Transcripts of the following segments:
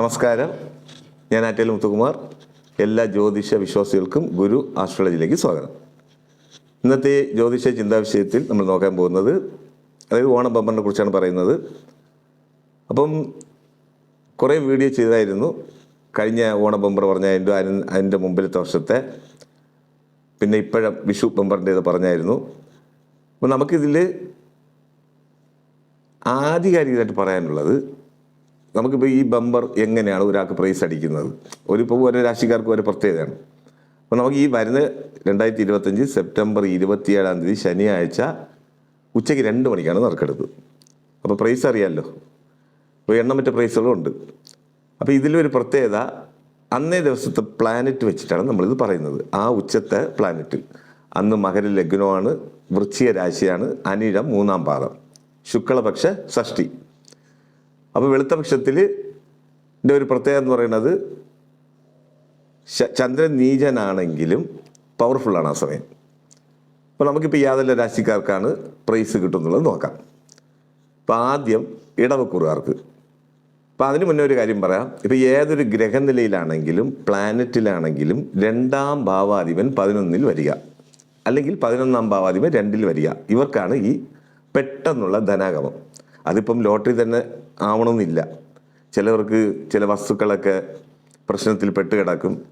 നമസ്കാരം. ഞാൻ ആറ്റേൽ മുത്തുകുമാർ. എല്ലാ ജ്യോതിഷ വിശ്വാസികൾക്കും ഗുരു ആസ്ട്രോളജിയിലേക്ക് സ്വാഗതം. ഇന്നത്തെ ജ്യോതിഷ ചിന്താ വിഷയത്തിൽ നമ്മൾ നോക്കാൻ പോകുന്നത് അതായത് ഓണം ബമ്പറിനെ കുറിച്ചാണ് പറയുന്നത്. അപ്പം കുറേ വീഡിയോ ചെയ്തായിരുന്നു. കഴിഞ്ഞ ഓണം ബമ്പർ പറഞ്ഞ അതിന്റെ അതിന്റെ മുമ്പിലത്തെ വർഷത്തെ. പിന്നെ ഇപ്പോഴും വിഷു ബമ്പറിന്റേത് പറഞ്ഞായിരുന്നു. അപ്പോൾ നമുക്കിതിൽ ആധികാരികമായിട്ട് പറയാനുള്ളത് നമുക്കിപ്പോൾ ഈ ബമ്പർ എങ്ങനെയാണ് ഒരാൾക്ക് പ്രൈസ് അടിക്കുന്നത്? ഒരു ഇപ്പോൾ ഓരോ രാശിക്കാർക്ക് ഓരോ പ്രത്യേകതയാണ്. അപ്പോൾ നമുക്ക് ഈ വരുന്ന രണ്ടായിരത്തി ഇരുപത്തഞ്ച് സെപ്റ്റംബർ ഇരുപത്തിയേഴാം തീയതി ശനിയാഴ്ച ഉച്ചയ്ക്ക് രണ്ട് മണിക്കാണ് നറുക്കെടുപ്പ്. അപ്പോൾ പ്രൈസ് അറിയാമല്ലോ അപ്പോൾ എണ്ണമറ്റ പ്രൈസുകളും ഉണ്ട്. അപ്പോൾ ഇതിലൊരു പ്രത്യേകത അന്നേ ദിവസത്തെ പ്ലാനറ്റ് വെച്ചിട്ടാണ് നമ്മളിത് പറയുന്നത്. ആ ഉച്ചത്തെ പ്ലാനറ്റ് അന്ന് മകര ലഗ്നമാണ് വൃശ്ചിക രാശിയാണ് അനിഴം മൂന്നാം പാദം. ശുക്ലപക്ഷ ഷഷ്ടി. അപ്പോൾ വെളുത്ത പക്ഷത്തിൽ ഒരു പ്രത്യേകത എന്ന് പറയുന്നത് ചന്ദ്രൻ നീചനാണെങ്കിലും പവർഫുള്ളാണ് ആ സമയം. അപ്പോൾ നമുക്കിപ്പോൾ യാതെല്ലാം രാശിക്കാർക്കാണ് പ്രൈസ് കിട്ടുന്നുള്ളത് നോക്കാം. അപ്പോൾ ആദ്യം ഇടവക്കുറുകാർക്ക്. അപ്പോൾ അതിന് മുന്നേ ഒരു കാര്യം പറയാം. ഇപ്പോൾ ഏതൊരു ഗ്രഹനിലയിലാണെങ്കിലും പ്ലാനറ്റിലാണെങ്കിലും രണ്ടാം ഭാവാധിപൻ പതിനൊന്നിൽ വരിക. അല്ലെങ്കിൽ പതിനൊന്നാം ഭാവാധിപൻ രണ്ടിൽ വരിക. ഇവർക്കാണ് ഈ പെട്ടെന്നുള്ള ധനാഗമം. അതിപ്പം ലോട്ടറി തന്നെ ആവണമെന്നില്ല. ചിലവർക്ക് ചില വസ്തുക്കളൊക്കെ പ്രശ്നത്തിൽ പെട്ട് കിടക്കും.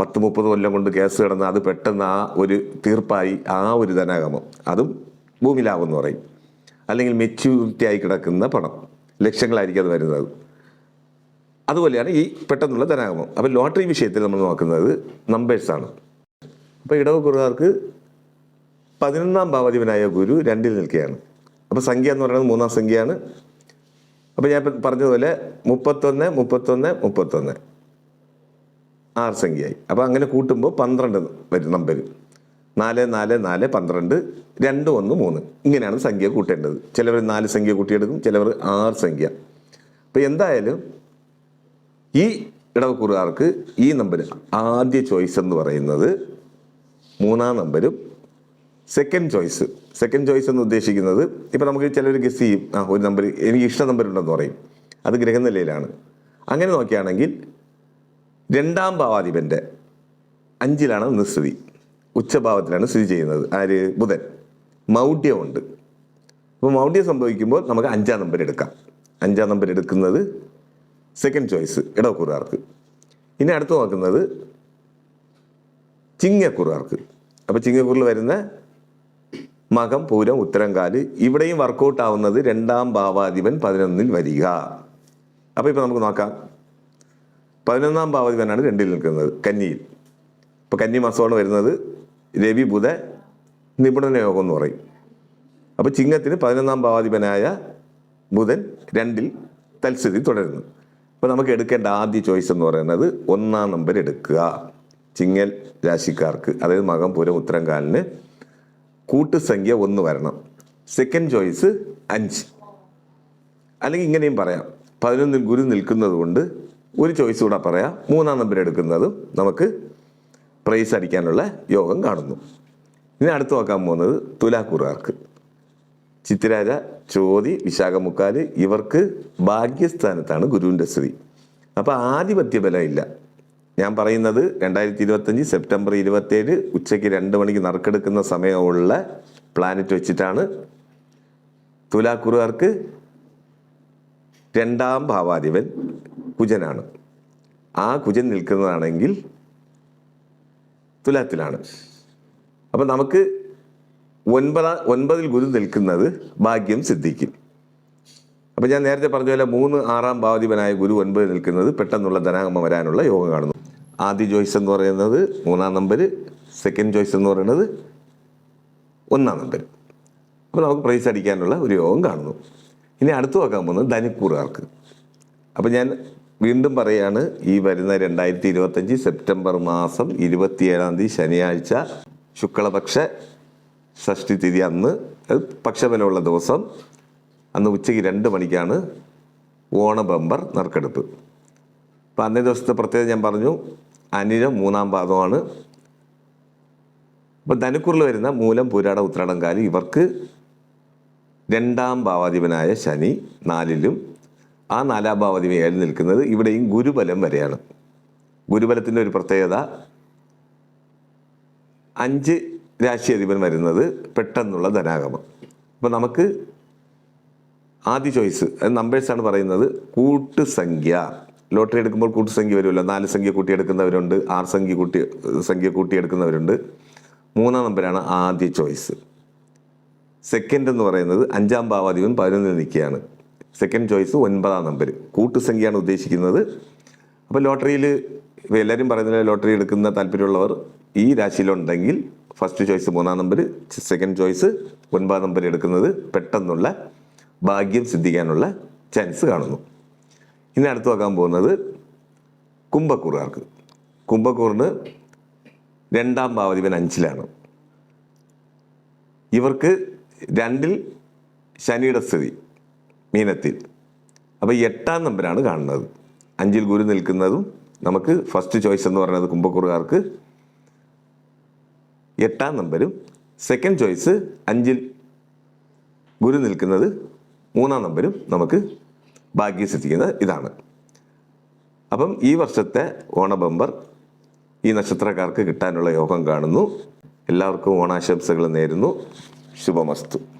പത്ത് മുപ്പത് കൊല്ലം കൊണ്ട് കേസ് കിടന്ന് അത് പെട്ടെന്ന് ആ ഒരു തീർപ്പായി ആ ഒരു ധനാഗമം. അതും ഭൂമിലാഭം എന്ന് പറയും. അല്ലെങ്കിൽ മെച്യൂരിറ്റി ആയി കിടക്കുന്ന പണം. ലക്ഷങ്ങളായിരിക്കും അത് വരുന്നത്. അതുപോലെയാണ് ഈ പെട്ടെന്നുള്ള ധനാഗമം. അപ്പോൾ ലോട്ടറി വിഷയത്തിൽ നമ്മൾ നോക്കുന്നത് നമ്പേഴ്സാണ് അപ്പോൾ ഇടവക്കുറുകാർക്ക് പതിനൊന്നാം ഭാവാധിപനായ ഗുരു രണ്ടിൽ നിൽക്കുകയാണ്. അപ്പോൾ സംഖ്യ എന്ന് പറയുന്നത് മൂന്നാം സംഖ്യയാണ്. അപ്പോൾ ഞാൻ ഇപ്പം പറഞ്ഞതുപോലെ മുപ്പത്തൊന്ന് മുപ്പത്തൊന്ന് മുപ്പത്തൊന്ന്. ആറ് സംഖ്യയായി. അപ്പോൾ അങ്ങനെ കൂട്ടുമ്പോൾ പന്ത്രണ്ട് വരും നമ്പർ നാല് നാല് നാല് പന്ത്രണ്ട് രണ്ട് ഒന്ന് മൂന്ന്. ഇങ്ങനെയാണ് സംഖ്യ കൂട്ടേണ്ടത്. ചിലവർ നാല് സംഖ്യ കൂട്ടിയെടുക്കും ചിലവർ ആറ് സംഖ്യ. അപ്പോൾ എന്തായാലും ഈ ഇടവക്കൂറുകാർക്ക് ഈ നമ്പർ ആദ്യ ചോയ്സ് എന്ന് പറയുന്നത് മൂന്നാം നമ്പരും സെക്കൻഡ് ചോയ്സ് സെക്കൻഡ് ചോയ്സ് എന്ന് ഉദ്ദേശിക്കുന്നത് ഇപ്പം നമുക്ക് ചിലർ ഗസ് ചെയ്യും. ആ ഒരു നമ്പർ എനിക്ക് ഇഷ്ട നമ്പർ ഉണ്ടെന്ന് പറയും. അത് ഗ്രഹനിലയിലാണ്. അങ്ങനെ നോക്കുകയാണെങ്കിൽ രണ്ടാം ഭാവാധിപന്റെ അഞ്ചിലാണ് നിസ്ഥിതി ഉച്ചഭാവത്തിലാണ് സ്ഥിതി ചെയ്യുന്നത്. ആര്? ബുധൻ. മൗഢ്യമുണ്ട്. അപ്പോൾ മൗഢ്യം സംഭവിക്കുമ്പോൾ നമുക്ക് അഞ്ചാം നമ്പർ എടുക്കാം. അഞ്ചാം നമ്പർ എടുക്കുന്നത് സെക്കൻഡ് ചോയ്സ് ഇടവക്കുറുകാർക്ക് ഇനി അടുത്ത് നോക്കുന്നത് ചിങ്ങക്കുറുകാർക്ക്. അപ്പോൾ ചിങ്ങക്കുറിൽ വരുന്ന മകം പൂരം ഉത്തരംകാൽ ഇവിടെയും വർക്കൗട്ട് ആവുന്നത് രണ്ടാം ഭാവാധിപൻ പതിനൊന്നിൽ വരിക. അപ്പോൾ ഇപ്പോൾ നമുക്ക് നോക്കാം. പതിനൊന്നാം ഭാവാധിപനാണ് രണ്ടിൽ നിൽക്കുന്നത് കന്നിയിൽ. ഇപ്പോൾ കന്നി മാസമാണ് വരുന്നത്. രവി ബുധ നിപുണന യോഗം എന്ന് പറയും. അപ്പോൾ ചിങ്ങത്തിന് പതിനൊന്നാം ഭാവാധിപനായ ബുധൻ രണ്ടിൽ തൽസ്ഥിതി തുടരുന്നു. അപ്പോൾ നമുക്ക് എടുക്കേണ്ട ആദ്യ ചോയ്സ് എന്ന് പറയുന്നത് ഒന്നാം നമ്പർ എടുക്കുക. ചിങ്ങൽ രാശിക്കാർക്ക് അതായത് മകം പൂരം ഉത്തരംകാലിന് കൂട്ടുസംഖ്യ ഒന്ന് വരണം. സെക്കൻഡ് ചോയ്സ് അഞ്ച്. അല്ലെങ്കിൽ ഇങ്ങനെയും പറയാം. പതിനൊന്നിൽ ഗുരു നിൽക്കുന്നത് കൊണ്ട് ഒരു ചോയ്സ് കൂടെ പറയാം. മൂന്നാം നമ്പർ എടുക്കുന്നതും നമുക്ക് പ്രൈസ് അടിക്കാനുള്ള യോഗം കാണുന്നു. ഇനി അടുത്ത് നോക്കാൻ പോകുന്നത് തുലാക്കുറാർക്ക് ചിത്തിരാജ ചോതി വിശാഖമുക്കാൽ ഇവർക്ക് ഭാഗ്യസ്ഥാനത്താണ് ഗുരുവിന്റെ സ്ഥിതി. അപ്പോൾ ആധിപത്യ ബലം ഇല്ല ഞാൻ പറയുന്നത് രണ്ടായിരത്തി ഇരുപത്തഞ്ച് സെപ്റ്റംബർ ഇരുപത്തേഴ് ഉച്ചയ്ക്ക് രണ്ട് മണിക്ക് നറുക്കെടുക്കുന്ന സമയമുള്ള പ്ലാനറ്റ് വെച്ചിട്ടാണ് തുലാക്കുറുകാർക്ക് രണ്ടാം ഭാവാധിപൻ കുജനാണ്. ആ കുജൻ നിൽക്കുന്നതാണെങ്കിൽ തുലാത്തിലാണ്. അപ്പം നമുക്ക് ഒൻപതാ ഒൻപതിൽ ഗുരു നിൽക്കുന്നത് ഭാഗ്യം സിദ്ധിക്കും. അപ്പം ഞാൻ നേരത്തെ പറഞ്ഞ പോലെ മൂന്ന് ആറാം ഭാവധിപനായ ഗുരു ഒൻപത് നിൽക്കുന്നത് പെട്ടെന്നുള്ള ധനാഗമം വരാനുള്ള യോഗം കാണുന്നു. ആദ്യ ചോയ്സ് എന്ന് പറയുന്നത് മൂന്നാം നമ്പർ സെക്കൻഡ് ചോയ്സ് എന്ന് പറയുന്നത് ഒന്നാം നമ്പർ അപ്പോൾ നമുക്ക് പ്രൈസ് അടിക്കാനുള്ള ഒരു യോഗം കാണുന്നു. ഇനി അടുത്ത് നോക്കാൻ പോകുന്നത് ധനിക്കൂറുകാർക്ക്. അപ്പോൾ ഞാൻ വീണ്ടും പറയുകയാണ് ഈ വരുന്ന രണ്ടായിരത്തി ഇരുപത്തഞ്ച് സെപ്റ്റംബർ മാസം ഇരുപത്തിയേഴാം തീയതി ശനിയാഴ്ച ശുക്ലപക്ഷ ഷഷ്ടി തിഥി അന്ന് അത് പക്ഷബലമുള്ള ദിവസം അന്ന് ഉച്ചയ്ക്ക് രണ്ട് മണിക്കാണ് ഓണ ബമ്പർ നറുക്കെടുപ്പ്. അപ്പം അന്നേ ദിവസത്തെ പ്രത്യേകത ഞാൻ പറഞ്ഞു അനിരം മൂന്നാം പാദമാണ്. അപ്പം ധനുക്കുറിൽ വരുന്ന മൂലം പുരാട ഉത്രാടംകാലി ഇവർക്ക് രണ്ടാം ഭാവാധിപനായ ശനി നാലിലും ആ നാലാം ഭാവാധിപതിയായി നിൽക്കുന്നത് ഇവിടെയും ഗുരുബലം വരെയാണ്. ഗുരുബലത്തിന്റെ ഒരു പ്രത്യേകത അഞ്ച് രാശി അധിപൻ വരുന്നത് പെട്ടെന്നുള്ള ധനാഗമം. അപ്പോൾ നമുക്ക് ആദ്യ ചോയ്സ് നമ്പേഴ്സാണ് പറയുന്നത്. കൂട്ടുസംഖ്യ. ലോട്ടറി എടുക്കുമ്പോൾ കൂട്ടുസംഖ്യ വരുമല്ലോ. നാല് സംഖ്യ കൂട്ടിയെടുക്കുന്നവരുണ്ട് ആറ് സംഖ്യ കൂട്ടി സംഖ്യ കൂട്ടിയെടുക്കുന്നവരുണ്ട്. മൂന്നാം നമ്പരാണ് ആദ്യ ചോയ്സ്. സെക്കൻഡ് എന്ന് പറയുന്നത് അഞ്ചാം ഭാവാധിപൻ പതിനൊന്നിൽ നിൽക്കുകയാണ്. സെക്കൻഡ് ചോയ്സ് ഒൻപതാം നമ്പർ കൂട്ടുസംഖ്യയാണ് ഉദ്ദേശിക്കുന്നത്. അപ്പോൾ ലോട്ടറിയിൽ ഇപ്പോൾ എല്ലാവരും പറയുന്നത് ലോട്ടറി എടുക്കുന്ന താല്പര്യമുള്ളവർ ഈ രാശിയിലുണ്ടെങ്കിൽ ഫസ്റ്റ് ചോയ്സ് മൂന്നാം നമ്പർ സെക്കൻഡ് ചോയ്സ് ഒൻപതാം നമ്പർ എടുക്കുന്നത് പെട്ടെന്നുള്ള ഭാഗ്യം സിദ്ധിക്കാനുള്ള ചാൻസ് കാണുന്നു. ഇനി അടുത്ത് നോക്കാൻ പോകുന്നത് കുംഭക്കൂറുകാർക്ക്. കുംഭക്കൂറിന് രണ്ടാം ഭാവധിപൻ അഞ്ചിലാണ്. ഇവർക്ക് രണ്ടിൽ ശനിയുടെ സ്ഥിതി മീനത്തിൽ. അപ്പോൾ എട്ടാം നമ്പരാണ് കാണുന്നത്. അഞ്ചിൽ ഗുരു നിൽക്കുന്നതും നമുക്ക് ഫസ്റ്റ് ചോയ്സ് എന്ന് പറയുന്നത് കുംഭക്കൂറുകാർക്ക് എട്ടാം നമ്പരും സെക്കൻഡ് ചോയ്സ് അഞ്ചിൽ ഗുരു നിൽക്കുന്നത് മൂന്നാം നമ്പരും നമുക്ക് ബാക്കി സിദ്ധിക്കുന്നത് ഇതാണ്. അപ്പം ഈ വർഷത്തെ ഓണബമ്പർ ഈ നക്ഷത്രക്കാർക്ക് കിട്ടാനുള്ള യോഗം കാണുന്നു. എല്ലാവർക്കും ഓണാശംസകൾ നേരുന്നു. ശുഭമസ്തു.